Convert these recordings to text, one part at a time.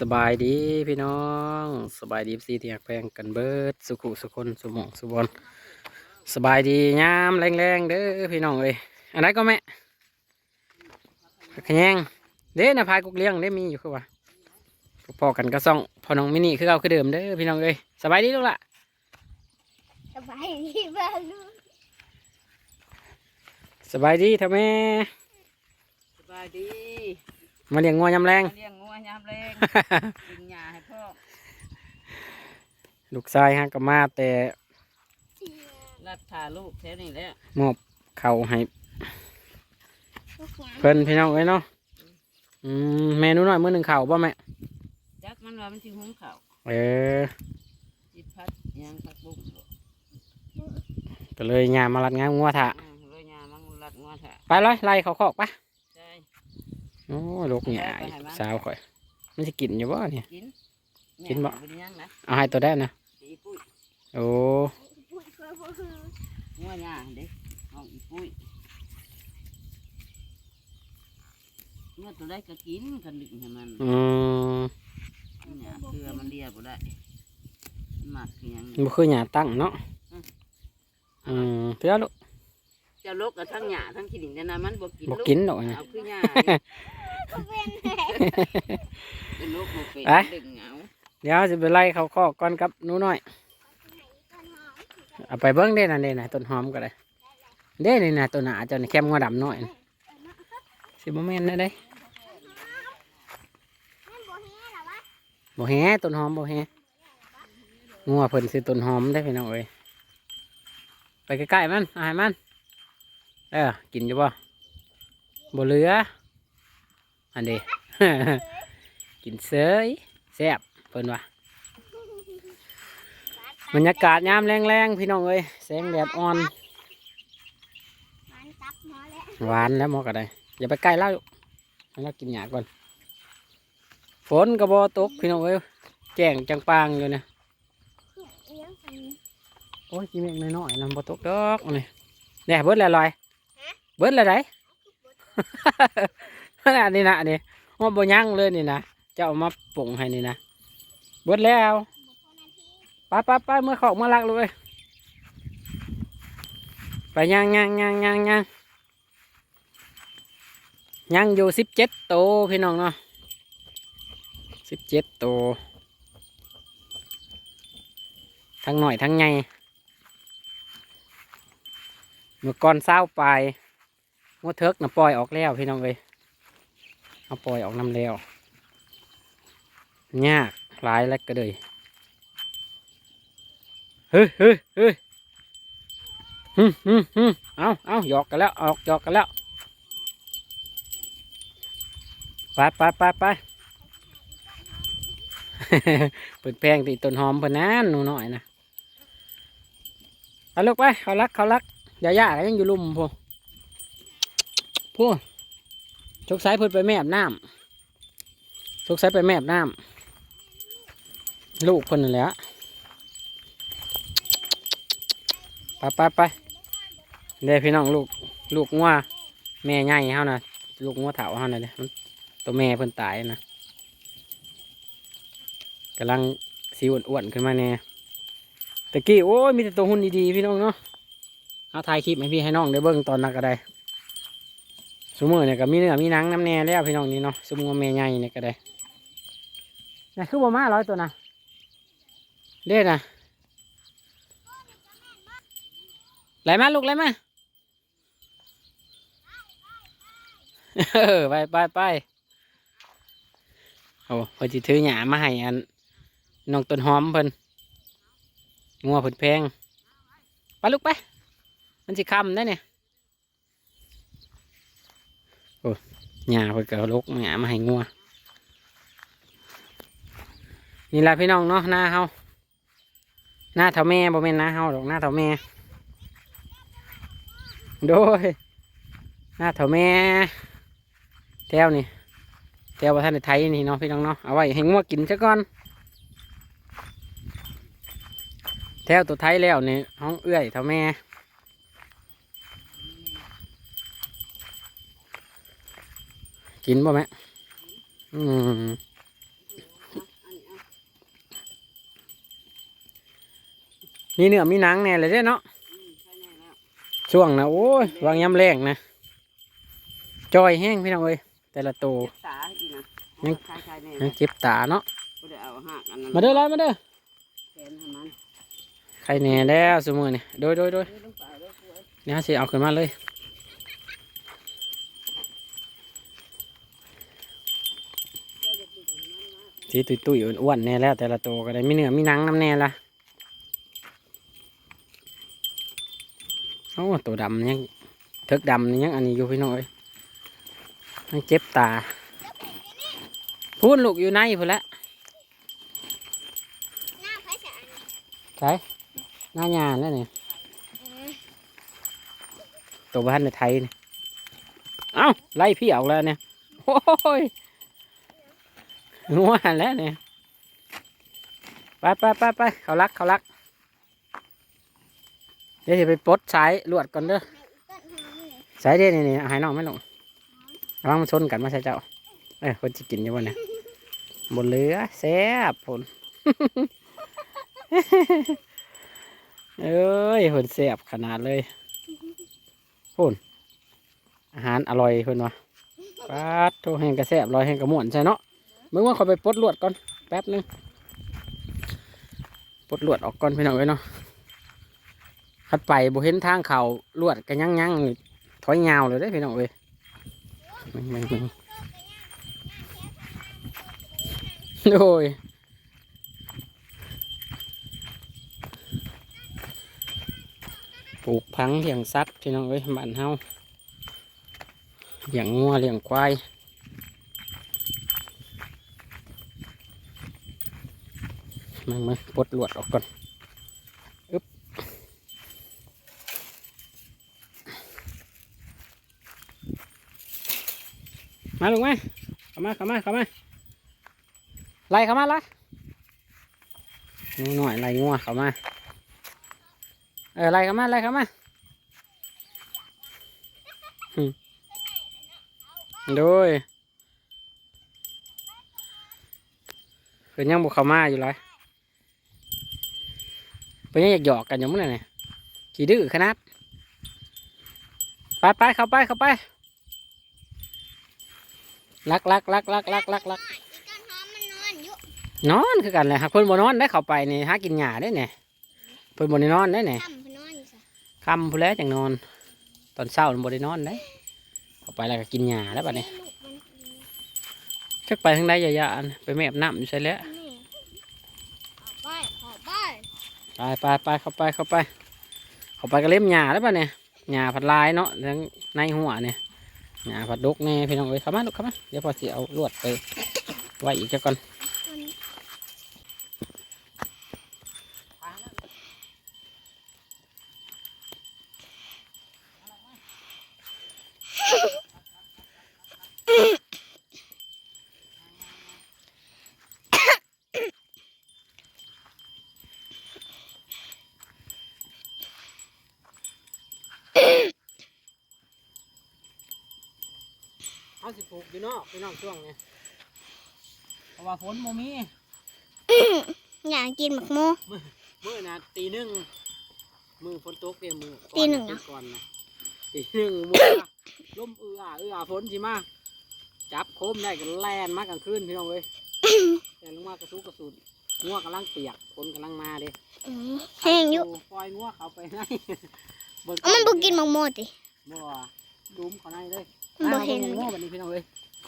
สบายดีพี่น้องสบายดีซีที่อยากแพงกันเบิดสุขุสุคนสุหมองสุบอลสบายดียามแรงๆเด้อพี่น้องเอ้ยอันไหนก็แม่ขะแยงเด้นะพายกุกเลี้ยงได้มีอยู่คือว่าพอๆกันก็ซ่องพอน้องมินิคือเอาคือเดิมเด้อพี่น้องเอ้ยสบายดีลูกละสบายดีบ้างลูกสบายดีท่าแม่สบายดี มาเลี้ยงงัวยำแรงมาเลี้ยงงั วยามแรงกินหญ้าให้พ่อลูกชายฮะก็มาแต่รักษาลูกแค่นี้แหละมอบเข่าวให้ลูกหยังเพิ่นพี่น้องเอ้ยเนาะอืมเมนูหน่อยมื้อหนึ่งข่าวบ่แม่จักมันว่ามันสิหุงข้าวเออจิตพัดหยังผักบุ้งบ่ก็เลยยามมารัดงานงัวถ่ะอ่าเลยหญ้ามันรัดงัวแท้ไปเลยไล่เขาคอกปะใช่ โอ้ลูกใหญ่สาวข่อย มันจะกินอยู่บ่เนี่ย กินกินบ่แม่ยังนะเอาให้ตัวได้นะสีปุ้ยโอ้พูดเพื่อพูดคืองัวหญ้าเด้ห้องอีปุ้ยเมื่อตัวได้ก็กินกันดึงให้มันอืมหญ้าเกลือมันเลียบ่ได้มันหมักคือหยังมันบ่คือหยาตั้งเนาะอืมเพื่อลูกเจ้าลกกับทั้งหญ้าทั้งขี้ดินแต่นะมันบ่กินบ่ลูกกินดอกนะเอาคือหญ้าก็เป็นแห ละเป็นลูกบ่เป็นไป ดึงเหงาเดี๋ยวจะไปไล่เขาคอกก่อนกับหนูน้อย เอาไปเบิ้งเด้น่ะเด้น่ะต้นหอมก็ได้เด้นี่น่ะต้นหนาเจ้านี่แคมงัวดำน้อยน่ะสิบ่แม่นได้เด้มันบ่แห้หรอวะบ่แฮต้นหอมบ่แฮงัวเพิ่นซื้อต้นหอมได้พี่น้องเอ้ยไปใกล้ๆมันเอาให้มันเออกินอยู่บ่บ่เหลือ อันเด้กินเสยแซ่บเพิ่นว่าบรรยากาศยามแรงๆพี่น้องเอ้ยแสงแดดอ่อนมันตับหมอแล้วหวานแล้วหมอก็ได้อย่าไปใกล้เล่าให้เรากินหยาก่อนฝนกระบอตกพี่น้องเอ้ยแจ้งจังปางอยู่เนี่ยเอียงสันโอ้ยกินเล็กน้อยๆนำบ่ตกดอกนี่เนี่ยเบิดแล้วลอยเบิดแล้วได ขนาดนี้นะนี่ว่าบ่ยั้งเลยนี่นะจ้าเอามาปรุงให้นี่นะเบิดแล้วบุพนาทีไปไปไปเมื่อขอกเมื่อลักเลยไปย่างย่างย่างย่างย่างย่างอยู่สิบเจ็ดโตวพี่น้องเนาะสิบเจ็ดโตวทั้งหน่อยทั้งใหญ่เมื่อก่อนเศร้าไปงวดเทิกน่ะปล่อยออกแล้วพี่น้องเลย เอาปล่อยออกน้ำแล้วยากหลายแล้วก็เลยเฮ้ยเฮ้ยเฮ้ยฮึมฮึมฮึมเอาเอาหยอกกันแล้วออกหยอกกันแล้วไปไปไปไปเปิดแพงตีต้นหอมเพิ่นนั้นหนูหน้อยนะเอาลูกไปเขารักเขารักอย่าย่าก็ยังอยู่ลุ่มพวกพวก ทุกสายเพิ่นไปแม่บน้ำทุกสายไปแม่บน้ำลูกเพิ่นนั่นแหละไปไปไปเด้พี่น้องลูกลูกงัวแม่ใหญ่เฮานะลูกงัวเถาเฮานะเด้มันตัวแม่เพิ่นตายนะกำลังสีอ้วนๆขึ้นมาเนี่ยตะกี้โอ้ยมีแต่ตัวหุ่นดีๆพี่น้องเนาะเอาถ่ายคลิปให้พี่ให้น้องได้เบิ่งตอนนั้นก็ได้ สมมือเนี่ยก็มีเนื้อมีหนังน้ำแน่แล้วพี่น้องนี่เนาะสมมือแม่ใหญ่เนี่ยก็ได้นี่คือบ่มาร้อยตัวนะเด้นะไหลมาลูกไหลมาเออไปไปไปโอ้พิ่นสิถือหยามาให้อันน้องต้นหอมเพิ่นงัวเพิ่นแพงไปลูกไป มันสิคำได้เนี่ยโอ้ หยาเพิ่นก็เอาลกหยามาให้งัวนี่แหละพี่น้องเนาะหน้าเฮาหน้าเท่าแม่บ่แม่นหน้าเฮาดอกหน้าเท่าแม่โดยหน้าเถาแม่แถวนี่แถวประเทศไทยนี่เนาะพี่น้องเนาะเอาไว้ให้งัวกินซะก่อนแถวตัวไทยแล้วนี่ห้องเอื้อยเถาแม่ กินป่ะแม่อืมมีเนื้อมีหนังแน่เลยเด้เนาะช่วงนะโอ้ยวางย้ำแรงนะจอยแห้งพี่น้องเอ้ยแต่ละตัวยังยังเจ็บตาเนาะมาเด้อเลยมาเด้อใครแน่แล้วสมมือนี่โดยโดยโดยเนี่ยสิเอาขึ้นมาเลย สีตุยตุยๆอ้วนๆแน่แล้วแต่ละตัวก็ได้มีเนื้อมีหนังน้ำแน่ละโอ้ตัวดำยังเถิกดำนี่ยังอันนี้อยู่พี่น้องเอ้ยยังเจ็บตาพูนลูกอยู่ในพุ่นละหน้าพระจันทร์ใช่หน้าหยานแล้วเนี่ยตัวบ้านในไทยเนี่ยเอ้าไล่พี่ออกแล้วเนี่ยโอ้ย งัวแล้วเนี่ยไปไปไปไปเขารักเขารักเดี๋ยวจะไปปลดสายลวดก่อนเด้อให้อีกต้นหอมเลยสายเด้นี่นี่หายน้องไม่ลงระวังมันชนกันมาใช่เจ้าเอ้ยคนจะกินอยู่วันเนี่ยบนเรือแซ่บผลเอ้ยผลแซ่บขนาดเลยผลอาหารอร่อยคนวะปาดโตแห้งกระแซ่บอร่อยแห้งกระม่วนใช่เนาะ มึงว่าเขาไปปลดลวดก่อนแป๊บหนึงปลดลวดออกก่อนพี่น้องเอ้ยเนาะขัดไปบ่เห็นทางเขาลวดกันยั่งยั่งถอยยาวเลยได้พี่น้องเอ้ยมึงมึงมึงโอ้ยปลูกพังเลี้ยงสัตว์พี่น้องเอ้ยบ้านเฮาเลี้ยงงัวเลี้ยงควาย มึงมึงปลดลวดออกก่อนอึ๊บมาลงมาเข้ามาเข้ามาเข้ามาไล่เข้ามาล่นี่หน่อยไล่งัวเข้ามาเออไล่เข้ามาไล่เข้ามาหึโดยเพิ่นยังบุกเข้ามาอยู่เลย เพิ่นยังอยากหยอกกันอยู่มั้งเนี่ยขี้ดื้อขนาดไปไปเข้าไปเข้าไปลักลักลักลักลักลักลักนอนคือกันเลยครับเพิ่นบ่นอนได้เข้าไปนี่หากินหญ้าได้เนี่ยเพิ่นบ่ได้นอนได้เนี่ยทำมันนอนอยู่ซะค่ำพูแล้วจังนอน ตอนเช้ามันบ่ได้นอนได้เข้าไปแล้วก็กินหญ้าแล้วบัดนี้ลูกมันจักไปทางใดอย่าย่านไปแมบน้ำอยู่ใช่แล้ว นี่ขอไปขอไป ไปไปไปเข้าไปเข้าไป เข้าไปก็เล็บหญ้าแล้วป่ะเนี่ยหญ้าผัดลายเนาะทั้งในหัวเนี่ยหญ้าผัดดกแน่พี่น้องเอ้ยเข้ามาลูกเข้ามาเดี๋ยวพอสิเอาลวดไปไว้อีกจักก่อน ปลูกอยู่เนาะพี่น้องช่วงนี้เพราะว่าฝนโมมีอยากกินหมักโมมื่อนะตีหนึ่งมือฝนตกเดียวมือก่อตีหนึ่งเหรอก่อนนะตีหนึ่งมือลมเอือเอือฝนสิมาจับโคมได้กันแล่นมากลางคืนพี่น้องเว้ยแล่นลงมากระซุกกระสุนงัวกำลังเปียกฝนกำลังมาเด้อืมแห้งอยู่ปล่อยงัวเขาไปในเอามันบุกินหมักโมติบ่ลุมเขาในเลย บ่เห็นอางัวแบบนี้พี่น้องเว้ย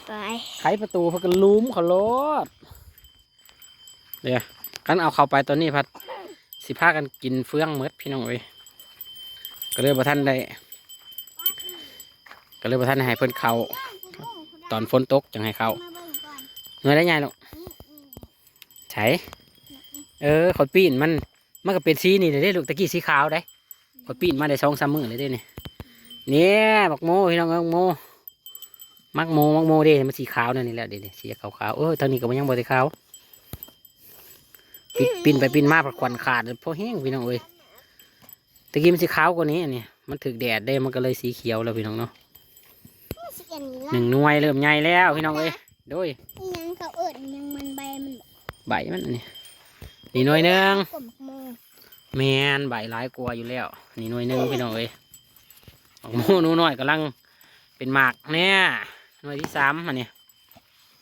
ไป ไขประตูเพื่อกันลุมเขาโลดเดี๋ยวกันเอาเข้าไปตอนนี้พัดสิพากันกินเฟืองเมดพี่น้องเอ้ยก็เลยบ่ท่านได้ก็เลยบ่ท่านได้ให้เพิ่นเขาตอนฝนตกจังให้เขามาเบิ่งก่อนเงยได้ไงลูกอืมอืมใช่เออขอยปีนมันมันก็เป็นสีนี่เลยเด้ลูกตะกี้สีขาวได้ขอยปีนมาได้สองสามมือเลยเด้เนี่ยเนี่ยบักโมพี่น้องเอ้ยบักโม มักโมมักโมเด้มันสีขาวนั่นนี่แหละเด้ๆสีขาวขาวๆเออทางนี้ก็มันยังบ่ได้ขาวปิดปีนไปปีนมาผัดควันขาดเลยเพราะแห้งพี่น้องเอ้ยตะกี้มันสีขาวกว่านี้อันนี้มันถึกแดดได้มันก็เลยสีเขียวแล้วพี่น้องเนาะสิอันนี้หละนึ่งหน่วยเริ่มใหญ่แล้วพี่น้องเอ้ยโดยอีหยังเขาเอิ้นอีหยังมันใบมันใบมันอันนี่นี่หน่วยหนึ่งกลมหมักโมแมนใบหลายกลัวาอยู่แล้ว นี่หน่วยหนึ่งพี่น้องเอ้ยของหมูหนูน้อยกำลังเป็นหมากเนี่ย หน่วยที่สามอันนี้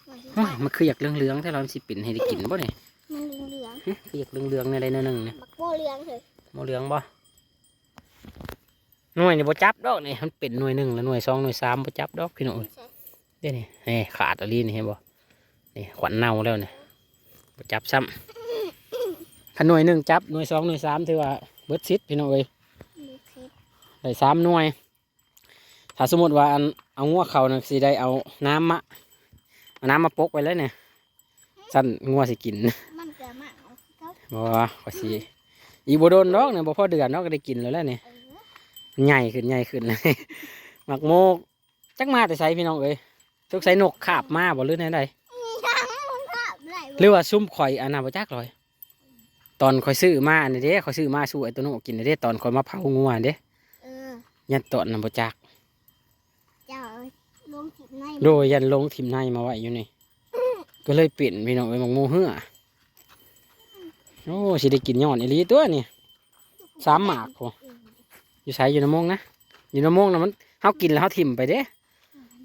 มันสิโอ้ยมันคืออยากเหลืองๆถ้าเราสิปิ่นให้ได้กินบ่เนี่ยมันเหลืองหึคืออยากเหลืองๆในอะไรหนึ่งเนี่ยๆบักโบเหลืองเถอะโมเหลืองบ่หน่วยนี่บ่จับดอกนี่มันเป็นหน่วยหนึ่งแล้วหน่วยสองหน่วยสามบ่จับดอกพี่น้องเอ้ยใช่เดี๋ยวนี่นี่ขาดอะไรนี่เห็นบ่นี่ขวัญเน่าแล้วเนี่ยบ่จับซ้ำถ้าหน่วยหนึ่งจับหน่วยสองหน่วยสามถือว่าเบิดซิดพี่น้องเอ้ยมีคลิปได้สามหน่วย ถ้าสมมติว่าอัน เอางัวเขาน่ะสิได้เอาน้ำมาเอาน้ำมาปกไว้แล้วเนี่ยสั้นงัวสิกินมันเกิดมาเอาเขาบ่ว่าขอยสิอีบ่โดนดอกเนี่ยบ่พอเดือนเนาะก็ได้กินแล้วแหละเนี่ยเออใหญ่ขึ้นใหญ่ขึ้นเลยหมักโมกจักมาแต่ใส่พี่น้องเอ้ยทุกใส่นกขาบมาบ่หรือไหนใดยังมันภาพไหนหรือว่าซุ่มข่อยอันน่ะบ่จักเลยตอนข่อยซื้อมาอันนี้เด้ข่อยซื้อมาสู้ไอ้ตัวนู้นกินอันนี้เด้ตอนข่อยมาเผางัวอันเด้ เออ ยันตอนน่ะบ่จักเจ้า ลงจิตในโดยยันลงทิมในมาไว้อยู่นี่ ก็เลยเปลี่ยนพี่น้องเอ้ยหมักโมเหือโอ้สิได้กินยอดอีหลีตัวนี่สามหมากพออยู่ใช้อยู่ในโมงนะอยู่ในโมงนะมันเฮากินแล้วเฮาทิ่มไปเด้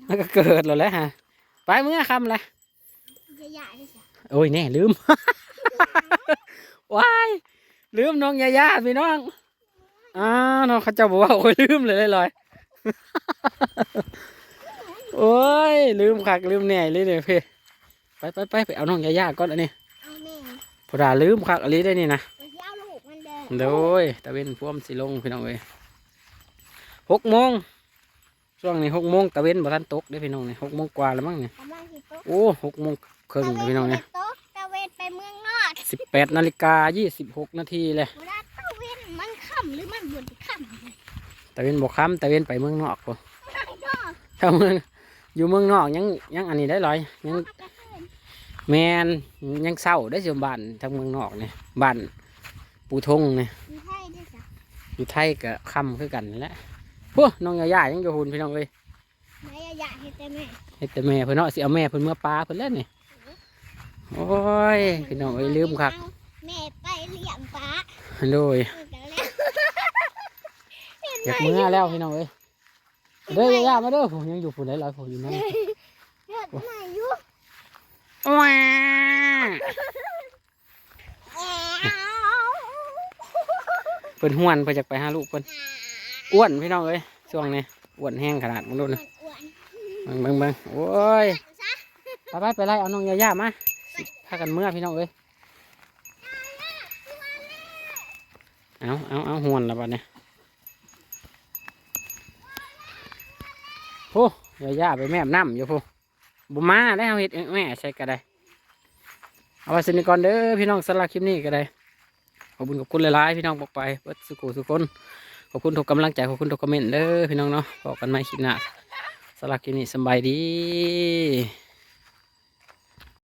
มันก็เกิดแล้วแหละฮะไปเมื่อคำละจะใหญ่ด้วยจ้ะโอ้ยแน่ลืม ว้ายลืมน้องยาย่าพี่น้องอ้าวน้องเขาเจ้าบอกว่าโอ้ยลืมเลยลอยๆ โอ้ย ลืมคักลืมแน่เลยเนี่ยพี่ไปไปไปไปเอาน้องยาย่าก่อนอันนี้เอาแม่พอดาลืมคักอะไรได้นี่นะไปเอาลูกมันเด้อโดยตะเวนพ่วมสิลงพี่น้องเอ้ยหกโมงช่วงนี้หกโมงตะเวนบ่ทันตกได้อพี่น้องนี่หกโมงกว่าแล้วมั้งเนี่ยกำลังสิโต๊ะโอ้หกโมงครึ่งเลยพี่น้องเนี่ยโต๊ะตะเวนไปเมืองนอกสิบแปดนาฬิกายี่สิบหกนาทีเลยเวลาตะเวนมันค่ำหรือมันบุญค่ำตะเวนบกค้ำตะเวนไปเมืองนอกพอไม่ก็ถ้าเมือง อยู่เมืองนอกยังยังอันนี้ได้ลอยยังเอาไปเพิ่นแมนยังเศร้าได้เสียบ้านทางเมืองนอกเนี่ยบ้านปูทงเนี่ยมีไทยด้วยจ้ะอยู่ไทยก็ค่ำคือกันนั่นแหละพวกน้องยาย่ายังอยู่หุ่นพี่น้องเอ้ยแม่อยากเห็นแต่แม่เฮ็ดแต่แม่เพิ่นเนาะสิเอาแม่เพิ่นเมื่อปลาเพิ่นแล้วนี่โอ้ยพี่น้องเอ้ยลืมคักแม่ไปเลี้ยงปลาโดยเออแต่แล้วเห็นอยากไหมเมื่อแล้วพี่น้องเอ้ย เด้อยาย่ามาเด้อผมยังอยู่ผู้ใดหลายผมอยู่นั่นเห็นไหมอยู่ว้าแอ้เพิ่นห้วนเพิ่นอยากไปหาลูกเพิ่นอ้วนพี่น้องเอ้ยช่วงนี้อ้วนแห้งขนาดมึงดูนะอ้วนเบิ่งเบิ่งเบิ่งโอ้ยไปไปไปไล่เอาน้องยาย่ามาสิพากันเมื่อพี่น้องเอ้ยเอาเอาเอาหวนแล้วบัดนี้โอ้ยาย่าไปแม่น้ำอยู่พูบุมาได้เอาเห็ดแม่ใส่ก็ได้ เอาไว้สนิก่อนเด้อพี่น้องสำหรับคลิปนี้ก็ได้ ขอบคุณขอบคุณหลายๆพี่น้องบอกไปเปิดสุขุสุขคนขอบคุณทุกกำลังใจขอบคุณทุกคอมเมนต์เด้อพี่น้องเนาะบอกกันใหม่คลิปหน้าสำหรับคลิปนี้สบายดี